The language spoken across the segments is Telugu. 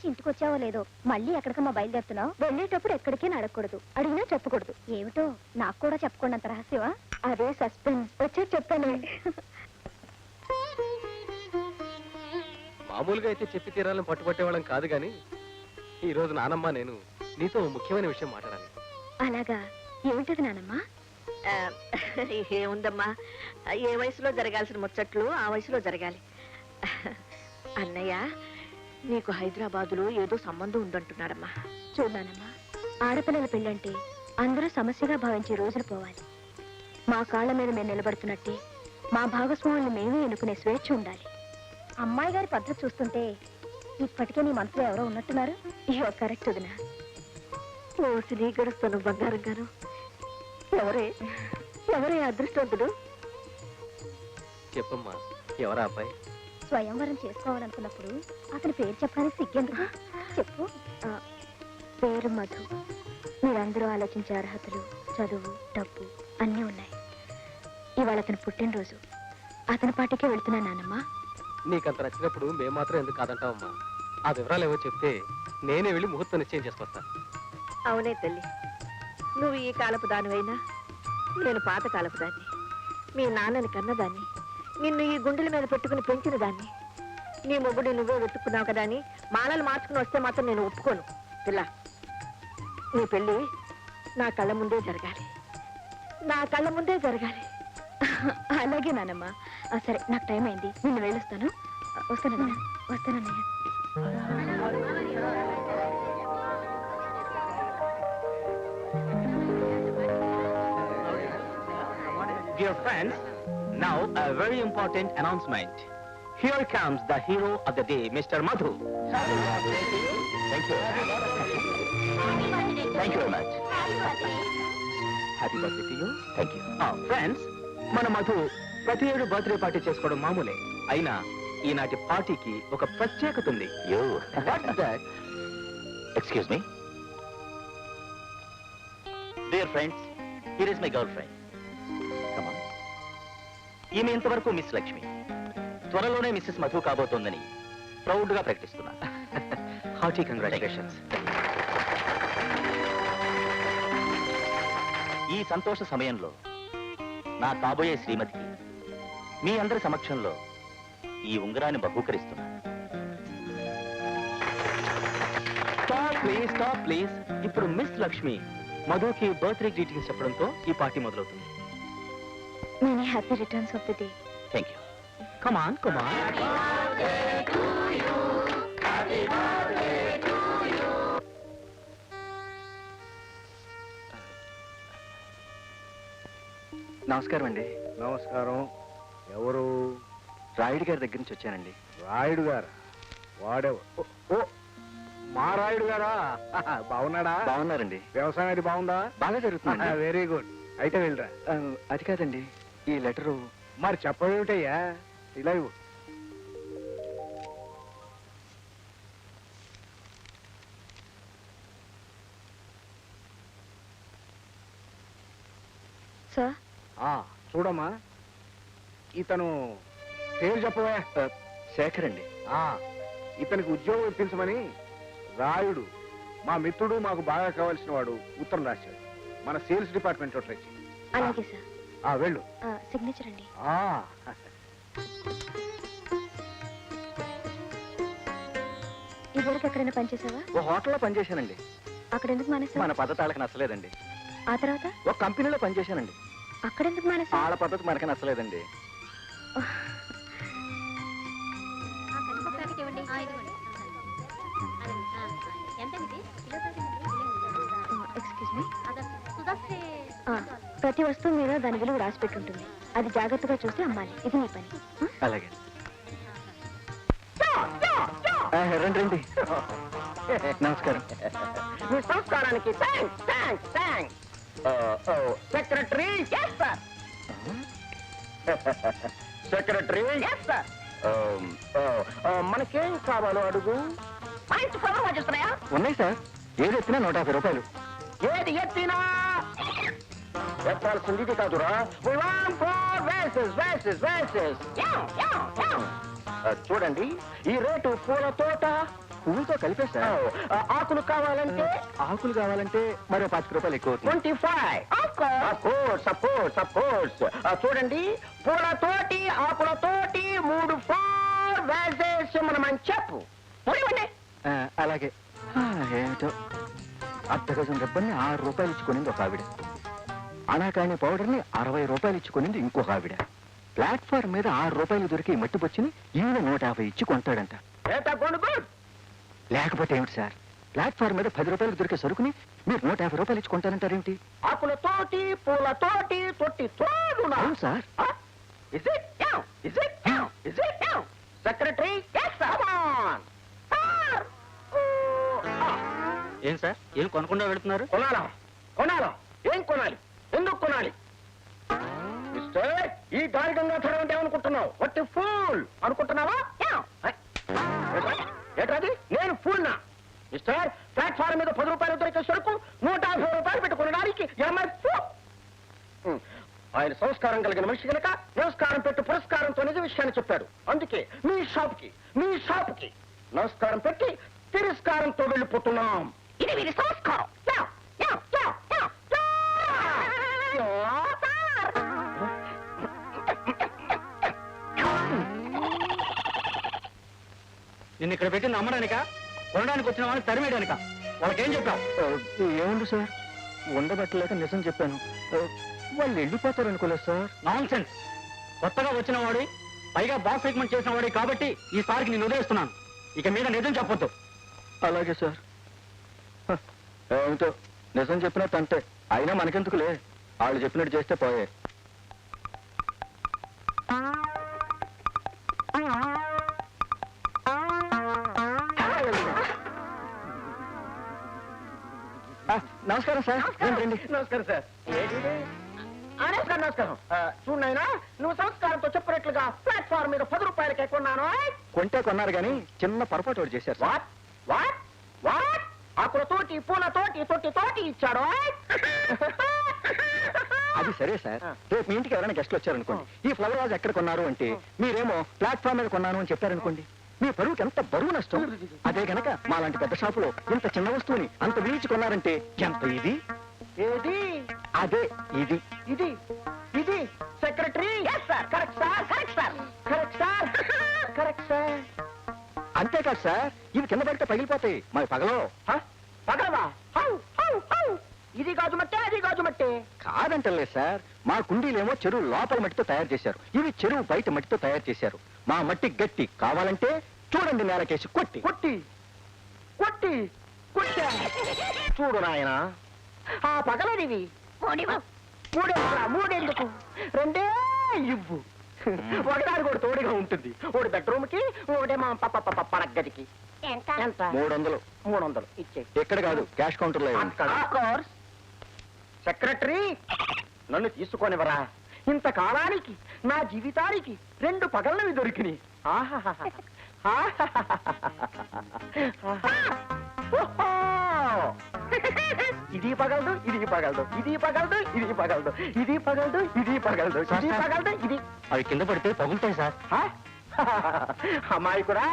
నుంచి ఇంటికి వచ్చావో లేదో మళ్ళీ ఎక్కడికమ్మా బయలుదేరుతున్నావు? వెళ్ళేటప్పుడు ఎక్కడికి అడగకూడదు అడిగినా చెప్పకూడదు. ఏమిటో నాకు కూడా చెప్పకుండా అంత రహస్యమా? అదే సస్పెన్స్. వచ్చే చెప్తాను. మామూలుగా అయితే చెప్పి తీరాలని పట్టుపట్టేవాళ్ళం కాదు కానీ ఈ రోజు నానమ్మ నేను నీతో ఓ ముఖ్యమైన విషయం మాట్లాడాలి. అలాగా? ఏమిటది నానమ్మా? ఆ, ఏముందమ్మా? ఏ వయసులో జరగాల్సిన ముచ్చట్లు ఆ వయసులో జరగాలి. అన్నయ్య నీకు హైదరాబాదులో ఏదో సంబంధం ఉందంటున్నాడమ్మా చూడనానమ్మా ఆడపిల్లల పెళ్ళంటే అందరూ సమస్యగా భావించే రోజులు పోవాలి. మా కాళ్ళ మీద మేము నిలబడుతున్నట్టే మా భాగస్వాములను మేమే ఎన్నుకునే స్వేచ్ఛ ఉండాలి. అమ్మాయి గారి పద్ధతి చూస్తుంటే ఇప్పటికే నీ మనసులో ఎవరో ఉన్నట్టున్నారు? ఇయో కరెక్ట్ వదినా. ఓసిని గడుస్తాను బంగారం గారు ఎవరే ఎవరే అదృష్టవంతుడు? చెప్పమ్మా ఎవరా అబ్బాయి? స్వయంవరం చేసుకోవాలనుకున్నప్పుడు అతని పేరు చెప్పడానికి సిగ్గెందుకు? చెప్పు. పేరు మధు. మీరందరూ ఆలోచించే అర్హతలు చదువు డబ్బు అన్నీ ఉన్నాయి. ఇవాళ అతని పుట్టినరోజు. అతని పాటికే వెళ్తున్నా నానమ్మ. నీకంత నచ్చినప్పుడు మేము మాత్రం ఎందుకు కాదంటావమ్మా? ఆ వివరాలు ఏవో చెప్తే నేనే వెళ్ళి ముహూర్తం నిశ్చయం చేసుకొస్తా. అవునే తల్లి. నువ్వు ఈ కాలపు దానివైనా నేను పాత కాలపు దాన్ని మీ నాన్నని కన్నదాన్ని నిన్ను ఈ గుండెల మీద పెట్టుకుని పెంచిన దాన్ని. నీ మొగుడు నువ్వే వెతుక్కున్నావు కదా అని మాలలు మార్చుకుని వస్తే మాత్రం నేను ఒప్పుకోను. పిల్ల నీ పెళ్ళి నా కళ్ళ ముందే జరగాలి. నా కళ్ళ ముందే జరగాలి. అలాగే నానమ్మ. ఆ, సరే నాకు టైం అయింది. నిన్ను వెళ్ళొస్తాను. ఆ, వస్తానన్నయ్య వస్తానన్నయ్య Dear friends, now a very important announcement. Here comes the hero of the day, Mr. Madhu. Thank you. Thank you very much. Happy birthday to you. Thank you. Oh, friends, మన మధు ప్రతి ఏడు బర్త్డే పార్టీ చేసుకోవడం మామూలే అయినా ఈనాటి పార్టీకి ఒక ప్రత్యేకత ఉంది యో me. Dear friends, here is my girlfriend. Come on. ఈమె ఇంతవరకు మిస్ లక్ష్మి. త్వరలోనే మిస్సెస్ మధు కాబోతోందని ప్రౌడ్గా ప్రకటిస్తున్నా. Hearty congratulations. ఈ సంతోష సమయంలో నా కాబోయే శ్రీమతికి మీ అందరి సమక్షంలో ఈ ఉంగరాన్ని బహూకరిస్తున్నా. స్టాప్ ప్లీజ్ స్టాప్ ప్లీజ్ ఇప్పుడు మిస్ లక్ష్మి మధుకి బర్త్డే గ్రీటింగ్స్ చెప్పడంతో ఈ పార్టీ మొదలవుతుంది. Many happy returns of the day thank you come on come on నమస్కారం అండి. నమస్కారం. ఎవరు? రాయుడు గారి దగ్గర నుంచి వచ్చానండి. రాయుడు గారు? వాడెవరు? ఓ, మా రాయుడు గారా? బాగున్నాడా? బాగున్నారండి. వ్యవసాయం అది బాగుందా? బాగా జరుగుతుందండి. Very good. అయితే వెళ్ళరా. అది కాదండి. ఈ లెటరు మరి చెప్పవేమిటయ్యా ఇలా ఇవ్వు సార్? ఆ, చూడమ్మా. ఇతను పేరు చెప్పవే శేఖర్ అండి. ఆ, ఇతనికి ఉద్యోగం ఇప్పించమని రాయుడు మా మిత్రుడు మాకు బాగా కావాల్సిన వాడు ఉత్తరం రాశాడు. మన సేల్స్ డిపార్ట్మెంట్ అలాగే సార్. ఆ వెళ్ళు. సిగ్నేచర్ అండి. ఆ. ఇదివరకు ఎక్కడైనా పనిచేసావా ఓ హోటల్లో పనిచేశానండి అక్కడ ఎందుకు మానేసావా మన పద్ధతి వాళ్ళకి నచ్చలేదండి. ఆ తర్వాత? ఒక కంపెనీలో పనిచేశానండి అక్కడ ఎందుకు మానేసావా వాళ్ళ పద్ధతి మనకి నచ్చలేదండి. ఎక్స్క్యూజ్ ప్రతి వస్తువు మీద దాని విలువ రాసి పెట్టుంటుంది. అది జాగ్రత్తగా చూసి అమ్మాలి. ఇది నీ పని. ఆ? అలాగే ఆ, రండి రండి. నమస్కారం. మీ సంస్కారానికి thanks thanks thanks secretary yes sir secretary yes sir మనకేం కావాలో అడుగు. ఉన్నాయి సార్ ఏది ఎత్తినా నూట యాభై రూపాయలు. ఏది ఎత్తినా ఎత్తాల్సింది కాదురా. చూడండి ఈ రేటు పూల తోట పువ్వుతో కలిపే సార్ ఆ, ఆకులు కావాలంటే? ఆకులు కావాలంటే మరో పాతిక రూపాయలు ఎక్కువ twenty five suppose suppose suppose చూడండి పూల తోటి ఆకుల తోటి మూడు ఫోర్ వేసేసి మనం చెప్పు. అలాగే. ఏమిటో? అర్ధ గజం ఆరు రూపాయలు ఇచ్చుకునింది ఒక ఆవిడ. అనాకాని పౌడర్ని అరవై రూపాయలు ఇచ్చుకునింది ఇంకొక ఆవిడ. ప్లాట్ఫామ్ మీద ఆరు రూపాయలు దొరికి మట్టి బొచ్చిని ఈయన నూట యాభై ఇచ్చి కొంటాడంట. లేకపోతే ఏమిటి సార్? ప్లాట్ఫామ్ మీద పది రూపాయలు దొరికే సరుకుని మీరు నూట యాభై రూపాయలు ఇచ్చి కొంటారంటారేమిటి ఆకుల తోటి పూల తోటి తొట్టి తోడునా? అవును సార్. ah. ఏం సార్? ఏం కొనకుండా వెళుతున్నారు? కొనాలా? కొనాలా? ఏం కొనాలి? ఎందుకు కొనాలి? మిస్టర్ ఈ గాలి గంగాధరం అంటే ఏమనుకుంటున్నావు? వట్టి ఫూల్ అనుకుంటున్నావా? ఏట్రాది నేను ఫూల్ నా మిస్టర్ ప్లాట్ఫారం మీద పది రూపాయలు దొరికే సరుకు నూట యాభై రూపాయలు పెట్టి కొనడానికి ఎంఐ ఆయన సంస్కారం కలిగిన మనిషి కనుక నమస్కారం పెట్టి పురస్కారంతో నిజ విషయాన్ని చెప్పాడు. అందుకే మీ షాప్కి మీ షాప్కి నమస్కారం పెట్టి తిరస్కారంతో వెళ్ళిపోతున్నాం. ఇది వీరి సంస్కారం. సార్. నిన్ను ఇక్కడ పెట్టి నమ్మడానిక? కొనడానికి వచ్చిన వాళ్ళని తరిమేయడానిక? వాళ్ళకేం చెప్పావు ఆ, ఏముంది సార్? ఉండబట్టలేక నిజం చెప్పాను. వాళ్ళు వెళ్ళిపోతారు అనుకోలేదు సార్. నాన్ సెన్స్ కొత్తగా వచ్చిన వాడి పైగా బాస్ ట్రీట్మెంట్ చేసిన వాడి కాబట్టి ఈ సారికి నేను వదిలేస్తున్నాను. ఇక మీద నిజం చెప్పొద్దు. అలాగే సార్. ఏమిటో? నిజం చెప్పినట్టు అంటే అయినా మనకెందుకులే? వాళ్ళు చెప్పినట్టు చేస్తే పోయే. నమస్కారం సార్. రండి, నమస్కారం సార్. నమస్కారం నమస్కారం. చూడు నాయనా నువ్వు సంస్కారంతో చెప్పినట్లుగా ప్లాట్ఫామ్ మీద పది రూపాయలకి కొన్నాను. కొంటే కొన్నారు కానీ చిన్న పొరపాటు ఒకటి చేశారు సార్. వాట్? వాట్? వాట్? ఆకుల తోటి పూల తోటి తొట్టి తోటి ఇచ్చాడు. అది సరే సార్. రేపు మీ ఇంటికి ఎవరైనా గెస్ట్లు వచ్చారనుకోండి. ఈ ఫ్లవర్ వాజ్ ఎక్కడ కొన్నారు అంటే మీరేమో ప్లాట్ఫామ్ మీద కొన్నాను అని చెప్పారనుకోండి. మీ పరువుకి ఎంత బరువు నష్టం? అదే గనక మా లాంటి పెద్ద షాపులో ఇంత చిన్న వస్తువుని అంత వీచి కొన్నారంటే ఎంత ఇది? ఏది? అదే ఇది. ఇది. ఇది. Secretary sir correct sir correct sir correct sir correct sir అంతేకాదు సార్ ఇవి కింద పడితే పగిలిపోతాయి. మరి పగలో? పగలవా? హౌ ఇది గాజు మట్టే అది గాజు మట్టే. కాదంటలేదు సార్. మా కుండీలేమో చెరువు లోపల మట్టితో తయారు చేశారు. ఇవి చెరువు బయట మట్టితో తయారు చేశారు. మా మట్టి గట్టి కావాలంటే చూడండి నేలకేసి కొట్టి. కొట్టి. కొట్టి. కొట్టా. చూడు నాయన. ఆ పగలనివి. మూడెందుకురా మూడెందుకు? రెండే ఇవ్వు. ఒకదాని కూడా తోడుగా ఉంటుంది. ఒకటి బెడ్రూమ్కి ఒకటే మా పప్ప పప్ప పడగదికి ఎంత? మూడు వందలు మూడు వందలు ఇచ్చే ఎక్కడ కాదు క్యాష్ కౌంటర్లో. సెక్రటరీ నన్ను తీసుకొనివరా. ఇంతకాలానికి నా జీవితానికి రెండు పగళ్ళవి దొరికినాయి! ఇది పగలదు ఇది పగలదు ఇది పగలదు ఇది పగలదు ఇది పగలదు ఇది పగలదు ఇది పగలదు ఇది. అవి కింద పడితే పగులుతాయి సార్? అమ్మాయి కూడా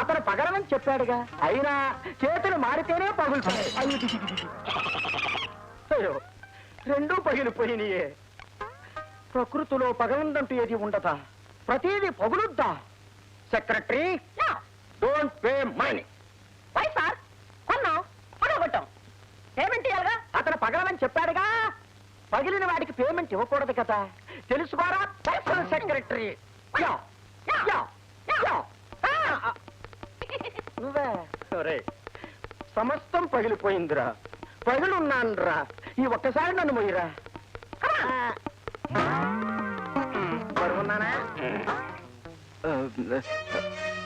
అతను పగలమని చెప్పాడుగా. అయినా చేతులు మారితేనే పగులుతాయి. రెండూ పగిలిపోయినాయే ప్రకృతిలో పగలందంటూ ఏది ఉండదా? ప్రతిదీ పగులుద్దా? Secretary don't pay money. Why sir కొన్నాం పగలగొట్టాం పేమెంట్ ఇవ్వాలిగా అతను పగలమని చెప్పాడుగా. పగిలిన వాడికి పేమెంట్ ఇవ్వకూడదు కదా. తెలుసుకోరా పర్సనల్ సెక్రటరీ. నువ్వే. సమస్తం పగిలిపోయిందిరా. పగిలున్నానురా. ఈ ఒక్కసారి నన్ను మొయ్యరా. బరువున్నానా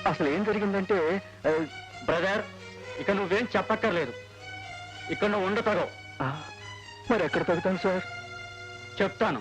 అసలు ఏం జరిగిందంటే బ్రదర్ ఇక నువ్వేం చెప్పక్కర్లేదు. ఇక్కడ నువ్వు ఉండతారో ఆ, మరి ఎక్కడ తగ్గుతాను సార్? చెప్తాను.